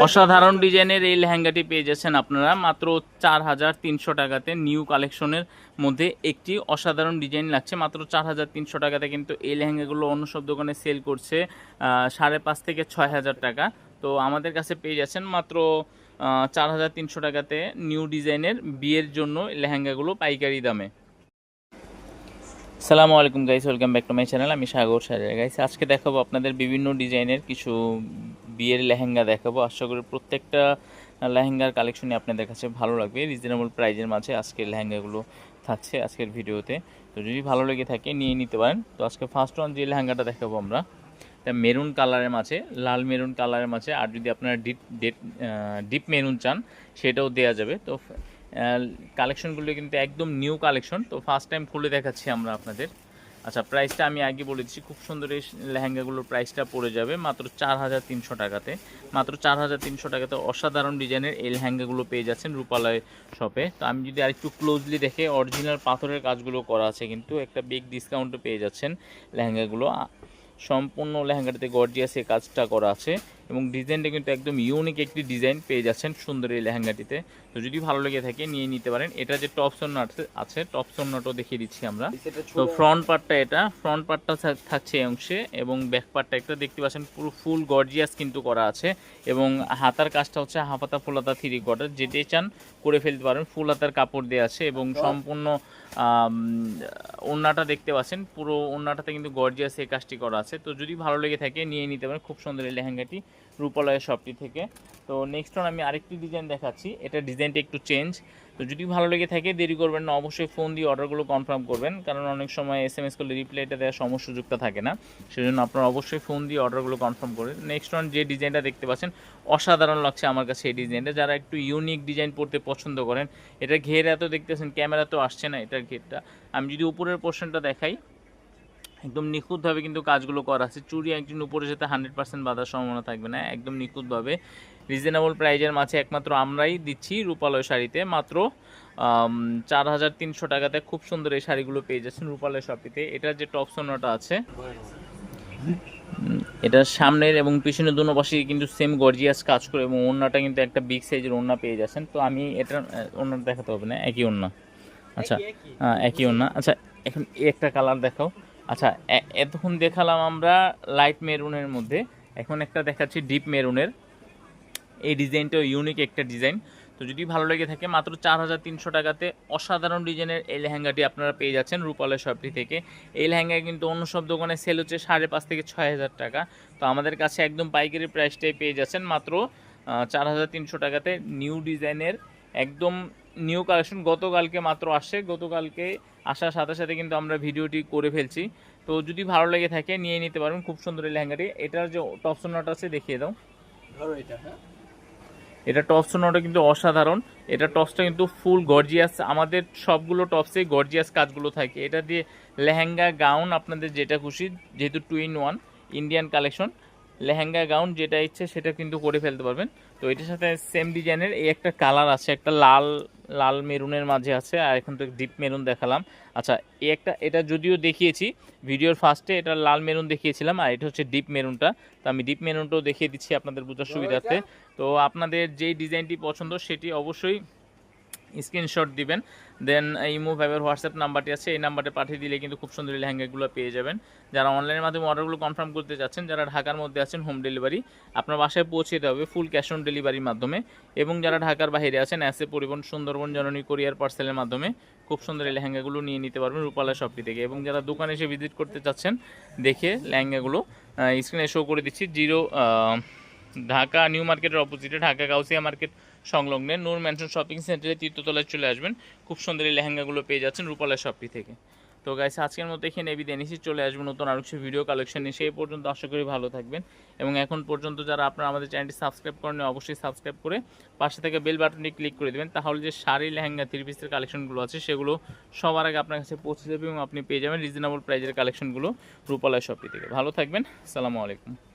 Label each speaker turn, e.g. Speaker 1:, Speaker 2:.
Speaker 1: অসাধারণ ডিজাইনের এই লেহেঙ্গাটি পেয়ে যাচ্ছেন আপনারা। মাত্র চার হাজার তিনশো টাকাতে নিউ কালেকশনের মধ্যে একটি অসাধারণ ডিজাইন লাগছে। মাত্র চার হাজার তিনশো টাকাতে কিন্তু এই লেহেঙ্গাগুলো অন্য সব দোকানে সেল করছে সাড়ে পাঁচ থেকে ছয় হাজার টাকা। তো আমাদের কাছে পেয়ে যাচ্ছেন মাত্র চার হাজার তিনশো টাকাতে নিউ ডিজাইনের বিয়ের জন্য লেহেঙ্গাগুলো পাইকারি দামে। সালামু আলাইকুম guys, welcome back to my channel. আমি সাগর সাজা গাইস, আজকে দেখাবো আপনাদের বিভিন্ন ডিজাইনের কিছু বিয়ের লেহেঙ্গা দেখাবো। আশা করি প্রত্যেকটা লেহেঙ্গার কালেকশনই আপনাদের কাছে ভালো লাগবে। রিজনেবল প্রাইজের মাঝে আজকের লেহেঙ্গাগুলো থাকছে আজকের ভিডিওতে। তো যদি ভালো লেগে থাকে, নিয়ে নিতে পারেন। তো আজকে ফার্স্ট ওয়ান যে লেহেঙ্গাটা দেখাবো আমরা, এটা মেরুন কালারের মাঝে, লাল মেরুন কালারের মাঝে। আর যদি আপনারা ডিপ ডেট ডিপ মেরুন চান, সেটাও দেওয়া যাবে। তো কালেকশনগুলো কিন্তু একদম নিউ কালেকশন তো ফার্স্ট টাইম খুলে দেখাচ্ছি আমরা আপনাদের। আচ্ছা প্রাইসটা আমি আগে বলে দিচ্ছি, খুব সুন্দর এই লেহেঙ্গাগুলোর প্রাইসটা পড়ে যাবে মাত্র চার হাজার তিনশো টাকাতে। মাত্র চার হাজার তিনশো টাকাতে অসাধারণ ডিজাইনের এই লেহেঙ্গাগুলো পেয়ে যাচ্ছেন রূপালয় শপে তো আমি যদি আরেকটু ক্লোজলি দেখে অরিজিনাল পাথরের কাজগুলো করা আছে কিন্তু, একটা বিগ ডিসকাউন্টও পেয়ে যাচ্ছেন লেহেঙ্গাগুলো। সম্পূর্ণ লেহেঙ্গাটাতে গর্জিয়াস এই কাজটা করা আছে। এবং ডিজাইনটা কিন্তু একদম ইউনিক একটি ডিজাইন পেয়ে যাচ্ছেন সুন্দর এই লেহেঙ্গাটিতে। তো যদি ভালো লেগে থাকে নিয়ে নিতে পারেন। এটা যে টপ সন্না আছে টপ সন্নাটাও দেখিয়ে দিচ্ছি আমরা। তো ফ্রন্ট পার্টটা এটা। ফ্রন্ট পার্টটা থাকছে এই অংশে এবং ব্যাক পার্টটা একটা দেখতে পাচ্ছেন পুরো ফুল গর্জিয়াস কিন্তু করা আছে। এবং হাতার কাজটা হচ্ছে হাফাতা ফুলাতা থ্রি কোয়ার্টার যেটাই চান করে ফেলতে পারেন। ফুল হাতার কাপড় দেওয়া আছে এবং সম্পূর্ণ আম, ওড়নাটা দেখতে পাচ্ছেন। পুরো ওড়নাটাতে কিন্তু গর্জিয়াস এই কাজটি করা আছে। তো যদি ভালো লেগে থাকে নিয়ে নিতে পারেন। খুব সুন্দর এই লেহেঙ্গাটি। রূপালয়ের শপটি থেকে। তো নেক্সট ওয়ান আমি আরেকটি ডিজাইন দেখাচ্ছি। এটা ডিজাইনটা একটু চেঞ্জ তো যদি ভালো লেগে থাকে, দেরি করবেন না। অবশ্যই ফোন দিয়ে অর্ডারগুলো কনফার্ম করবেন। কারণ অনেক সময় এস এম এস করলে রিপ্লাইটা দেওয়ার সময় সুযোগটা থাকে না। সেজন্য আপনারা অবশ্যই ফোন দিয়ে অর্ডারগুলো কনফার্ম করবেন নেক্সট ওয়ান যে ডিজাইনটা দেখতে পাচ্ছেন, অসাধারণ লাগছে আমার কাছে এই ডিজাইনটা যারা একটু ইউনিক ডিজাইন পড়তে পছন্দ করেন, এটা ঘের এত দেখতেছেন ক্যামেরা তো আসছে না এটার ঘেরটা। আমি যদি উপরের পোর্শনটা দেখাই একদম নিখুঁতভাবে কিন্তু কাজগুলো করা আছে। চুরি একজন উপরে যেতে হান্ড্রেড পার্সেন্ট বাধার সম্ভাবনা থাকবে না একদম নিখুঁতভাবে। রিজনেবল প্রাইজের মাঝে একমাত্র আমরাই দিচ্ছি রূপালয় শাড়িতে মাত্র চার হাজার তিনশো টাকাতে খুব সুন্দর এই শাড়িগুলো পেয়ে যাচ্ছেন রূপালয় শপিতে। এটার যে টপ সোনাটা আছে এটার সামনের এবং পিছনের দুনো পাশে কিন্তু সেম গর্জিয়াস কাজ করে এবং ওড়নাটা কিন্তু একটা বিগ সাইজের ওড়না পেয়ে যাচ্ছেন। তো আমি এটা ওড়নাটা দেখাতে হবে না একই ওড়না। আচ্ছা একই ওড়না। আচ্ছা এখন একটা কালার দেখাও। আচ্ছা এতক্ষণ দেখালাম আমরা লাইট মেরুনের মধ্যে। এখন একটা দেখাচ্ছি ডিপ মেরুনের এই ডিজাইনটাও ইউনিক একটা ডিজাইন তো যদি ভালো লেগে থাকে, মাত্র চার হাজার তিনশো টাকাতে অসাধারণ ডিজাইনের এই লেহেঙ্গাটি আপনারা পেয়ে যাচ্ছেন রূপালয় শপটি থেকে। এই লেহেঙ্গা কিন্তু অন্য সব দোকানে সেল হচ্ছে সাড়ে পাঁচ থেকে ছয় হাজার টাকা। তো আমাদের কাছে একদম পাইকারি প্রাইসটাই পেয়ে যাচ্ছেন মাত্র চার হাজার তিনশো টাকাতে নিউ ডিজাইনের একদম নিউ কালেকশন গতকালকে মাত্র আসে গতকালকে আসার সাথে সাথে কিন্তু আমরা ভিডিওটি করে ফেলছি। তো যদি ভালো লেগে থাকে নিয়ে নিতে পারবেন খুব সুন্দর এই লেহেঙ্গাটি। এটার যে টপ সোনাটা আছে দেখিয়ে দাও।
Speaker 2: ধরো এটা হ্যাঁ।
Speaker 1: এটা টপস সোনাটা কিন্তু অসাধারণ। এটা টপসটা কিন্তু ফুল গর্জিয়াস আমাদের সবগুলো টপসে গর্জিয়াস কাজগুলো থাকে। এটা দিয়ে লেহেঙ্গা গাউন আপনাদের যেটা খুশি যেহেতু two in one Indian collection lehenga gown যেটা ইচ্ছে সেটা কিন্তু করে ফেলতে পারবেন। তো এটার সাথে সেম ডিজাইনের এই একটা কালার আছে একটা লাল লাল মেরুনের মাঝে আছে আর এখন তো ডিপ মেরুন দেখালাম। আচ্ছা এই একটা এটা যদিও দেখিয়েছি ভিডিওর ফার্স্টে এটা লাল মেরুন দেখিয়েছিলাম আর এটা হচ্ছে ডিপ মেরুনটা। তো আমি ডিপ মেরুনটাও দেখিয়ে দিচ্ছি আপনাদের বোঝার সুবিধার্থে। তো আপনাদের যেই ডিজাইনটি পছন্দ সেটি অবশ্যই স্ক্রিনশট দিবেন। দেন ইমো ভাইবার হোয়াটসঅ্যাপ নাম্বারটি আছে, এই নাম্বারে পাঠিয়ে দিলে কিন্তু খুব সুন্দর লেহেঙ্গাগুলো পেয়ে যাবেন। যারা অনলাইনের মাধ্যমে অর্ডারগুলো কনফার্ম করতে যাচ্ছেন, যারা ঢাকার মধ্যে আছেন হোম ডেলিভারি আপনার বাসায় পৌঁছে দেওয়া হবে ফুল ক্যাশ অন ডেলিভারির মাধ্যমে। এবং যারা ঢাকার বাইরে আছেন অ্যাসে পরিবহন সুন্দরবন জননী কোরিয়ার পার্সেলের মাধ্যমে খুব সুন্দর এই লেহেঙ্গাগুলো নিয়ে নিতে পারবেন রূপালা শপটি থেকে। এবং যারা দোকানে এসে ভিজিট করতে চাচ্ছেন, দেখে লেহেঙ্গাগুলো স্ক্রিনে শো করে দিচ্ছি। জিরো ঢাকা নিউ মার্কেটের অপোজিটে ঢাকা, গাউসিয়া মার্কেট সংলগ্নে নূর ম্যানশন শপিং সেন্টারে তীর্থতলায় চলে আসবেন। খুব সুন্দর এই লেহেঙ্গাগুলো পেয়ে যাচ্ছেন রূপালা শপটি থেকে। তো গাইস আজকের মতো এখানে এবি নিচ্ছি। চলে আসবেন নতুন আরও কিছু ভিডিও কালেকশন নিয়ে। সেই পর্যন্ত আশা করি ভালো থাকবেন। এবং এখন পর্যন্ত যারা আপনারা আমাদের চ্যানেলটি সাবস্ক্রাইব করেন অবশ্যই সাবস্ক্রাইব করে পাশে থেকে বেল বাটনটি ক্লিক করে দেবেন। তাহলে যে শাড়ি, লেহেঙ্গা থ্রি পিসের কালেকশনগুলো আছে, সেগুলো সবার আগে আপনার কাছে পৌঁছে যাবে এবং আপনি পেয়ে যাবেন রিজনেবল প্রাইজের কালেকশনগুলো রূপালয় শপটি থেকে। ভালো থাকবেন। আসসালামু আলাইকুম।